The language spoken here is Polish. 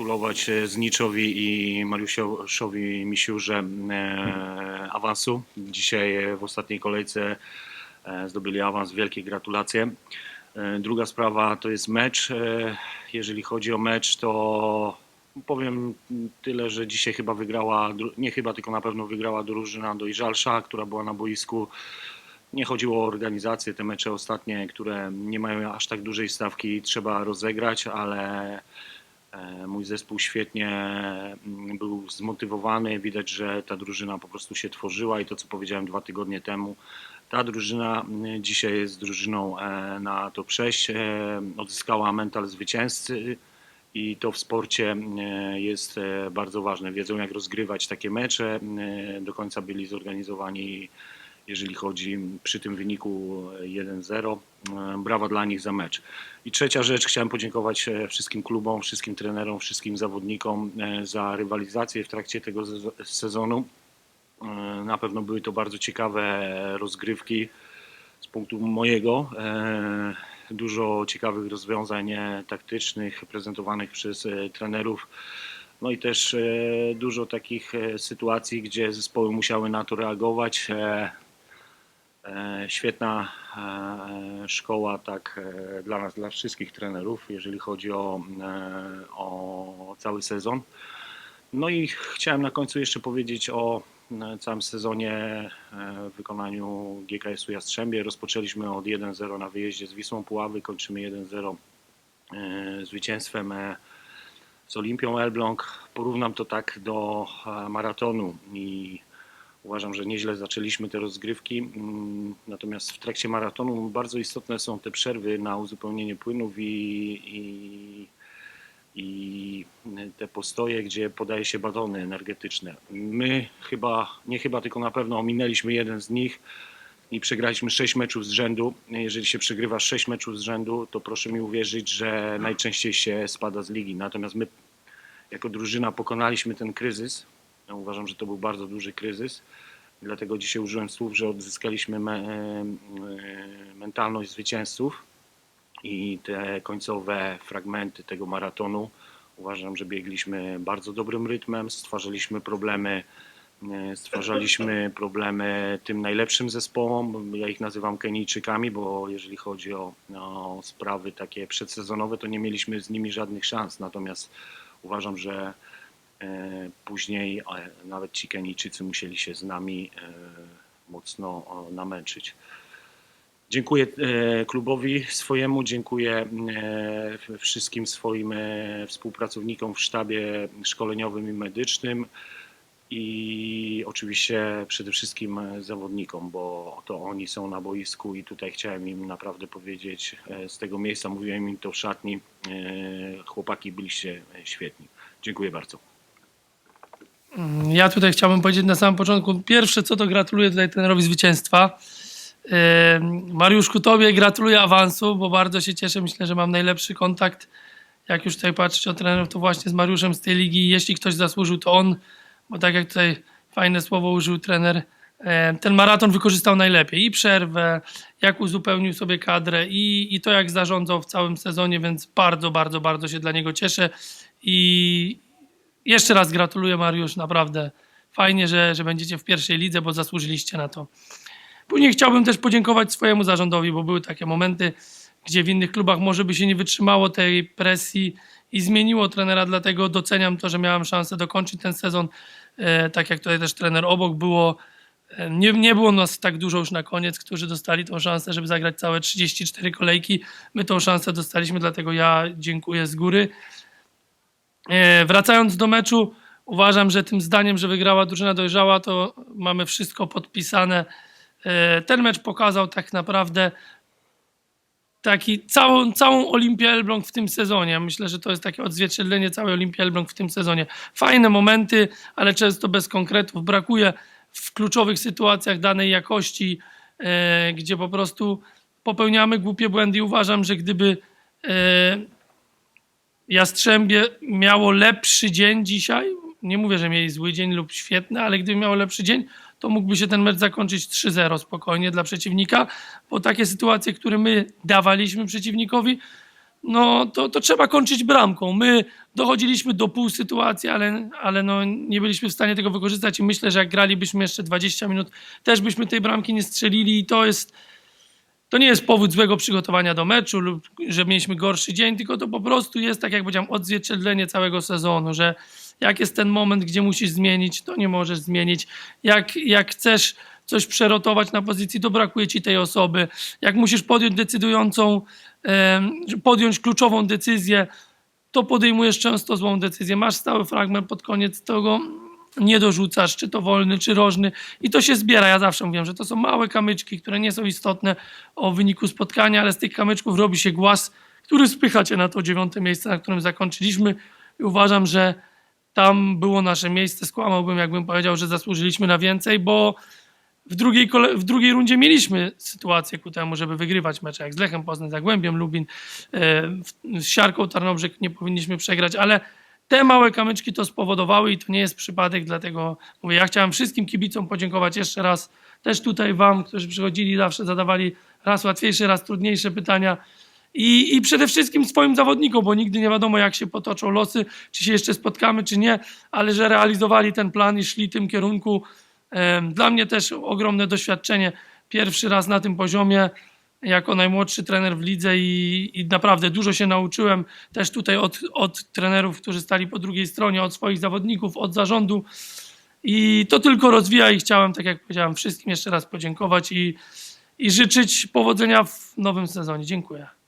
pogratulować e, Zniczowi i Mariuszowi Misiurze e, awansu. Dzisiaj e, w ostatniej kolejce zdobyli awans. Wielkie gratulacje. Druga sprawa to jest mecz. Jeżeli chodzi o mecz, to powiem tyle, że dzisiaj chyba wygrała, nie chyba, tylko na pewno wygrała drużyna do Iżalsza, która była na boisku. Nie chodziło o organizację, te mecze ostatnie, które nie mają aż tak dużej stawki, trzeba rozegrać, ale mój zespół świetnie mm, był zmotywowany. Widać, że ta drużyna po prostu się tworzyła i to, co powiedziałem dwa tygodnie temu, ta drużyna mm, dzisiaj jest drużyną e, na to przejść. E, Odzyskała mental zwycięzcy i to w sporcie e, jest e, bardzo ważne. Wiedzą, jak rozgrywać takie mecze. E, Do końca byli zorganizowani, jeżeli chodzi przy tym wyniku 1-0. E, Brawa dla nich za mecz. I trzecia rzecz, chciałem podziękować e, wszystkim klubom, wszystkim trenerom, wszystkim zawodnikom e, za rywalizację w trakcie tego sez- sezonu. E, Na pewno były to bardzo ciekawe rozgrywki z punktu mojego. Dużo ciekawych rozwiązań taktycznych prezentowanych przez trenerów. No i też dużo takich sytuacji, gdzie zespoły musiały na to reagować. E, Świetna e, szkoła tak e, dla nas, dla wszystkich trenerów, jeżeli chodzi o, o cały sezon. No i chciałem na końcu jeszcze powiedzieć o całym sezonie w wykonaniu GKS-u Jastrzębie. Rozpoczęliśmy od 1-0 na wyjeździe z Wisłą Puławy, kończymy 1-0 e, zwycięstwem z Olimpią Elbląg. Porównam to tak do maratonu i uważam, że nieźle zaczęliśmy te rozgrywki. Mm, Natomiast w trakcie maratonu bardzo istotne są te przerwy na uzupełnienie płynów i, i i te postoje, gdzie podaje się batony energetyczne. My chyba, nie chyba, tylko na pewno ominęliśmy jeden z nich i przegraliśmy 6 meczów z rzędu. Jeżeli się przegrywa 6 meczów z rzędu, to proszę mi uwierzyć, że najczęściej się spada z ligi. Natomiast my jako drużyna pokonaliśmy ten kryzys. Ja uważam, że to był bardzo duży kryzys. Dlatego dzisiaj użyłem słów, że odzyskaliśmy me, e, mentalność zwycięzców i te końcowe fragmenty tego maratonu uważam, że biegliśmy bardzo dobrym rytmem, stwarzaliśmy problemy, e, stwarzaliśmy problemy tym najlepszym zespołom. Ja ich nazywam Kenijczykami, bo jeżeli chodzi o, o sprawy takie przedsezonowe, to nie mieliśmy z nimi żadnych szans. Natomiast uważam, że e, później e, nawet ci Kenijczycy musieli się z nami e, mocno namęczyć. Dziękuję e, klubowi swojemu, dziękuję e, wszystkim swoim e, współpracownikom w sztabie szkoleniowym i medycznym i oczywiście przede wszystkim e, zawodnikom, bo to oni są na boisku i tutaj chciałem im naprawdę powiedzieć e, z tego miejsca, mówiłem im to w szatni, e, chłopaki byliście e, świetni. Dziękuję bardzo. Ja tutaj chciałbym powiedzieć na samym początku, pierwsze co to gratuluję tutaj trenerowi zwycięstwa. Mariuszku, tobie gratuluję awansu, bo bardzo się cieszę. Myślę, że mam najlepszy kontakt. Jak już tutaj patrzeć o trenerów, to właśnie z Mariuszem z tej ligi. Jeśli ktoś zasłużył, to on, bo tak jak tutaj fajne słowo użył trener, ten maraton wykorzystał najlepiej. I przerwę, jak uzupełnił sobie kadrę i, i to, jak zarządzał w całym sezonie, więc bardzo, bardzo, bardzo się dla niego cieszę. I jeszcze raz gratuluję, Mariusz, naprawdę. Fajnie, że, że będziecie w pierwszej lidze, bo zasłużyliście na to. Później chciałbym też podziękować swojemu zarządowi, bo były takie momenty, gdzie w innych klubach może by się nie wytrzymało tej presji i zmieniło trenera, dlatego doceniam to, że miałem szansę dokończyć ten sezon. E, tak jak tutaj też trener obok było. E, nie, nie było nas tak dużo już na koniec, którzy dostali tą szansę, żeby zagrać całe 34 kolejki. My tą szansę dostaliśmy, dlatego ja dziękuję z góry. E, Wracając do meczu, uważam, że tym zdaniem, że wygrała drużyna dojrzała, to mamy wszystko podpisane. E, Ten mecz pokazał tak naprawdę taki całą, całą Olimpię Elbląg w tym sezonie. Myślę, że to jest takie odzwierciedlenie całej Olimpii Elbląg w tym sezonie. Fajne momenty, ale często bez konkretów. Brakuje w kluczowych sytuacjach danej jakości, e, gdzie po prostu popełniamy głupie błędy i uważam, że gdyby Jastrzębie miało lepszy dzień dzisiaj, nie mówię, że mieli zły dzień lub świetny, ale gdyby miało lepszy dzień, to mógłby się ten mecz zakończyć 3-0 spokojnie dla przeciwnika, bo takie sytuacje, które my dawaliśmy przeciwnikowi, no to, to trzeba kończyć bramką. My dochodziliśmy do pół sytuacji, ale, ale no, nie byliśmy w stanie tego wykorzystać i myślę, że jak gralibyśmy jeszcze 20 minut, też byśmy tej bramki nie strzelili i to jest to nie jest powód złego przygotowania do meczu lub że mieliśmy gorszy dzień, tylko to po prostu jest, tak jak powiedziałem, odzwierciedlenie całego sezonu, że jak jest ten moment, gdzie musisz zmienić, to nie możesz zmienić. Jak, jak chcesz coś przerotować na pozycji, to brakuje ci tej osoby. Jak musisz podjąć decydującą, podjąć kluczową decyzję, to podejmujesz często złą decyzję. Masz stały fragment pod koniec tego, nie dorzucasz, czy to wolny, czy rożny i to się zbiera. Ja zawsze mówię, że to są małe kamyczki, które nie są istotne o wyniku spotkania, ale z tych kamyczków robi się głaz, który spycha cię na to dziewiąte miejsce, na którym zakończyliśmy i uważam, że tam było nasze miejsce. Skłamałbym, jakbym powiedział, że zasłużyliśmy na więcej, bo w drugiej, kole- w drugiej rundzie mieliśmy sytuację ku temu, żeby wygrywać mecze, jak z Lechem Poznań, Zagłębiem Lubin, e, z Siarką Tarnobrzeg nie powinniśmy przegrać, ale te małe kamyczki to spowodowały i to nie jest przypadek, dlatego mówię, ja chciałem wszystkim kibicom podziękować jeszcze raz, też tutaj wam, którzy przychodzili, zawsze zadawali raz łatwiejsze, raz trudniejsze pytania. I, i przede wszystkim swoim zawodnikom, bo nigdy nie wiadomo jak się potoczą losy, czy się jeszcze spotkamy, czy nie, ale że realizowali ten plan i szli tym kierunku. Dla mnie też ogromne doświadczenie, pierwszy raz na tym poziomie, jako najmłodszy trener w lidze i, i naprawdę dużo się nauczyłem też tutaj od, od trenerów, którzy stali po drugiej stronie, od swoich zawodników, od zarządu i to tylko rozwija i chciałem, tak jak powiedziałem, wszystkim jeszcze raz podziękować i, i życzyć powodzenia w nowym sezonie. Dziękuję.